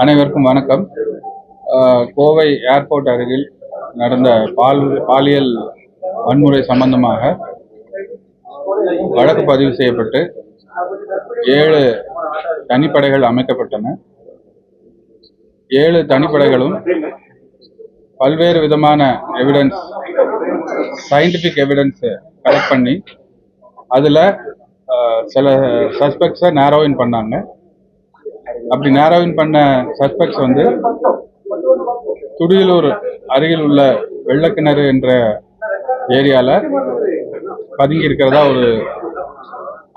அனைவருக்கும் வணக்கம். கோவை ஏர்போர்ட் அருகில் நடந்த பால் பாலியல் வன்முறை சம்பந்தமாக வழக்கு பதிவு செய்யப்பட்டு ஏழு தனிப்படைகள் அமைக்கப்பட்டன. ஏழு தனிப்படைகளும் பல்வேறு விதமான எவிடன்ஸ் சயின்டிஃபிக் எவிடன்ஸை கலெக்ட் பண்ணி அதில் சில சஸ்பெக்ட்ஸை நேரோயின் பண்ணாங்க. அப்படி நேரோவின் பண்ண சஸ்பெக்ட்ஸ் வந்து துடியலூர் அருகில் உள்ள வெள்ளக்கிணறு என்ற ஏரியாவில் பதுங்கி இருக்கிறதா ஒரு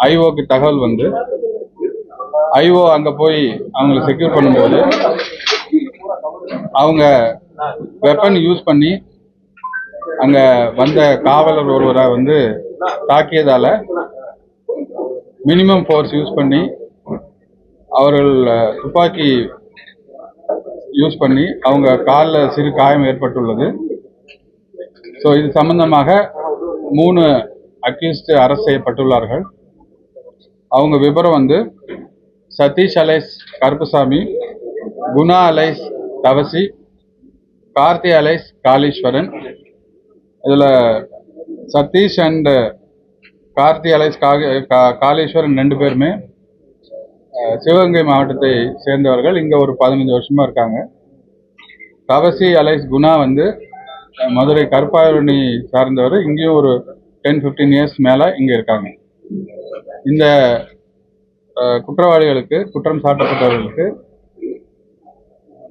ஐஓக்கு தகவல் வந்து. ஐஓ அங்கே போய் அவங்களை செக்யூர் பண்ணும்போது அவங்க வெப்பன் யூஸ் பண்ணி அங்கே வந்த காவலர் ஒருவரை வந்து தாக்கியதால் மினிமம் ஃபோர்ஸ் யூஸ் பண்ணி அவர்கள் துப்பாக்கி யூஸ் பண்ணி அவங்க காலில் சிறு காயம் ஏற்பட்டுள்ளது. ஸோ இது சம்பந்தமாக மூணு அக்யூஸ்டு அரெஸ்ட் செய்யப்பட்டுள்ளார்கள். அவங்க விவரம் வந்து Satish alias Karuppusamy Guna alias Thavasi Karthi alias Kaleeswaran. இதில் சதீஷ் அண்டு கார்த்தி அலைஸ் காக காளீஸ்வரன் ரெண்டு பேருமே சிவகங்கை மாவட்டத்தை சேர்ந்தவர்கள் இங்கே ஒரு பதினஞ்சு வருஷமா இருக்காங்க. தவசி அலைஸ் குணா வந்து மதுரை கருப்பாரணி சார்ந்தவர். இங்கேயும் ஒரு டென் ஃபிஃப்டீன் இயர்ஸ் மேலே இங்கே இருக்காங்க. இந்த குற்றவாளிகளுக்கு குற்றம் சாட்டப்பட்டவர்களுக்கு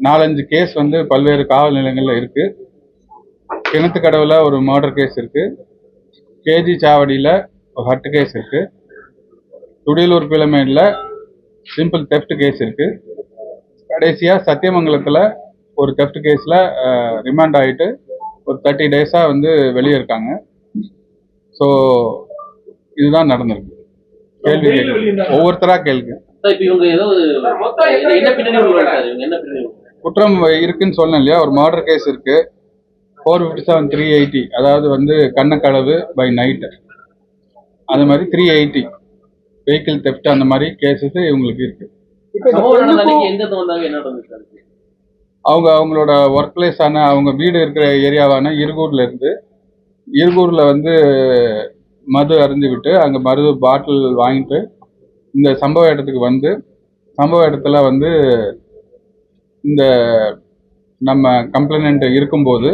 நாலஞ்சு கேஸ் வந்து பல்வேறு காவல் நிலையங்களில் இருக்கு. கிணத்துக்கடவுல ஒரு மர்டர் கேஸ் இருக்கு. கேஜி சாவடியில் ஒரு ஹட்டு கேஸ் இருக்கு. துடியலூர் பிளமேடில் சிம்பிள் தெஃப்ட் கேஸ் இருக்கு. கடைசியா சத்தியமங்கலத்துல ஒரு தெஃப்ட் கேஸ்ல ரிமாண்ட் ஆயிட்டு ஒரு தேர்ட்டி டேஸா வந்து வெளியே இருக்காங்க. ஸோ இதுதான் நடந்திருக்கு. கேள்வி கேள்வி ஒவ்வொருத்தரா கேள்வி. குற்றம் இருக்குன்னு சொன்னேன் இல்லையா? ஒரு மர்டர் கேஸ் இருக்கு. Four fifty seven three eighty அதாவது வந்து கண்ணக்களவு பை நைட்டு அது மாதிரி த்ரீ எயிட்டி வெஹிக்கிள் தெஃப்ட் அந்த மாதிரி கேசஸ் இவங்களுக்கு இருக்கு. அவங்க அவங்களோட ஒர்க் பிளேஸான அவங்க வீடு இருக்கிற ஏரியாவான இருகூர்ல இருந்து இருகூர்ல வந்து மது அருந்திவிட்டு அங்க மது பாட்டில் வாங்கிட்டு இந்த சம்பவ இடத்துக்கு வந்து சம்பவ இடத்துல வந்து இந்த நம்ம கம்ப்ளைண்ட் இருக்கும்போது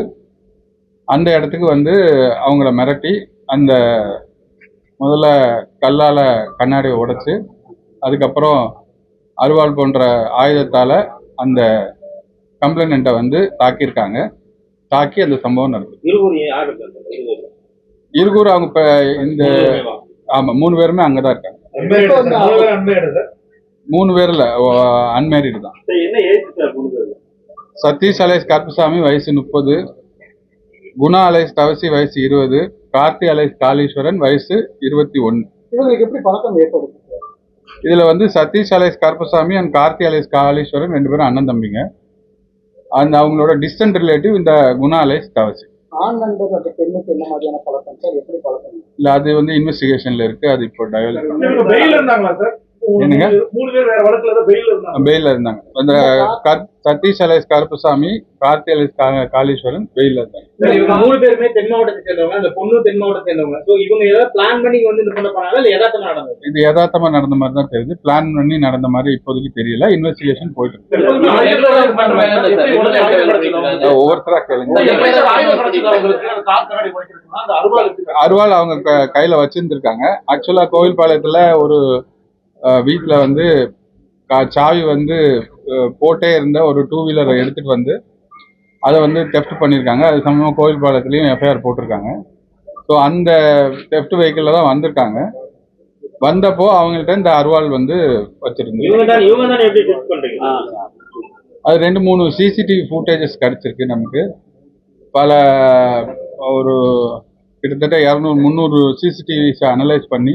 அந்த இடத்துக்கு வந்து அவங்கள மிரட்டி அந்த முதல்ல கல்லால கண்ணாடியை உடைச்சு அதுக்கப்புறம் அருவாள் போன்ற ஆயுதத்தால அந்த கம்ப்ளைண்ட்டை வந்து தாக்கியிருக்காங்க. தாக்கி அந்த சம்பவம் நடக்குது. இருகூர் அவங்க இப்போ இந்த ஆமா மூணு பேருமே அங்கதான் இருக்காங்க. மூணு பேர்ல அன்மேரிடு தான். சதீஷ் அலேஸ் கருப்புசாமி வயசு முப்பது. குணா அலேஸ் தவசி வயசு இருபது. கார்த்தி அலேஸ் காளீஸ்வரன் வயசு இருபத்தி ஒன்று. இவங்களுக்கு எப்படி பழக்கம் ஏற்படுது? இதுல வந்து Satish alias Karuppasamy and Karthi alias Kaleeswaran ரெண்டு பேரும் அண்ணன் தம்பிங்க. அந்த அவங்களோட டிஸ்டன்ட் ரிலேட்டிவ் இந்த குணா அலேஸ் தவசி. ஆண் நண்பர் அந்த பெண்ணுக்கு என்ன மாதிரியான பழக்கம்? சார் எப்படி பழக்கம்? இல்ல அது வந்து இன்வெஸ்டிகேஷன்ல இருக்கு. அது இப்போ டெவலப் என்னங்க? மூணு பேர் வேற வழக்குல தான் பெயில் இருந்தாங்க. பெயில இருந்தாங்க. அந்த சதீஷ் அலேஸ் கருப்பசாமி கார்த்தி அலேஸ் காளீஸ்வரன் பெயில இருந்தாங்க. மூணு பேருமே தென் மாவட்டத்தை சேர்ந்தவங்க அந்த பொண்ணு தென் மாவட்டத்தை சேர்ந்தவங்க. சோ இவங்க ஏதாவது பிளான் பண்ணி வந்து இந்த பண்ண இல்ல யதார்த்தமா நடந்தது? இது யதார்த்தமா நடந்த மாதிரி தான் தெரியுது. பிளான் பண்ணி நடந்த மாதிரி இப்போதைக்கு தெரியல. இன்வெஸ்டிகேஷன் போயிட்டு இருக்கு. ஒவ்வொருத்தரா கேளுங்க. அருவாள் அவங்க க- கையில வச்சிருந்திருக்காங்க. ஆக்சுவலா கோவில்பாளையத்துல ஒரு வீட்ல வந்து கா- சாவி வந்து போட்டே இருந்த ஒரு டூ வீலரை எடுத்துட்டு வந்து அதை வந்து தெஃப்ட் பண்ணியிருக்காங்க அது சம்பந்தமா கோவில்பாளையத்துலயும் எஃப்ஐஆர் போட்டிருக்காங்க. ஸோ அந்த தெஃப்ட் வெஹிக்கிள்ல தான் வந்திருக்காங்க. வந்தப்போ அவங்கள்ட்ட இந்த அருவாள் வந்து வச்சிருந்து இவங்க தான் இவங்க தான் எப்படி டெஸ்ட் பண்றீங்க? அது ரெண்டு மூணு சிசிடிவி ஃபுட்டேஜஸ் கிடைச்சிருக்கு நமக்கு. பல ஒரு கிட்டத்தட்ட இரநூறு முந்நூறு சிசிடிவிஸை அனலைஸ் பண்ணி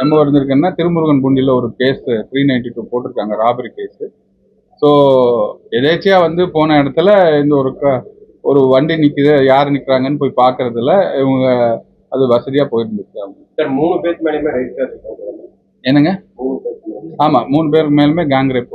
எம்ஓ இருந்திருக்குன்னா திருமுருகன் பூண்டியில் ஒரு கேஸ் த்ரீ நைன்டி டூ போட்டிருக்காங்க ராபரி கேஸு ஸோ எதேச்சியா வந்து போன இடத்துல இந்த ஒரு ஒரு வண்டி நிற்குது யார் நிற்கிறாங்கன்னு போய் பார்க்கறதுல இவங்க அது வசதியாக போயிருந்துச்சு அவங்க. சார் மூணு பேருக்கு மேலேயுமே ரைட் சார் என்னங்க? ஆமாம் மூணு பேருக்கு மேலுமே கேங் ரேப்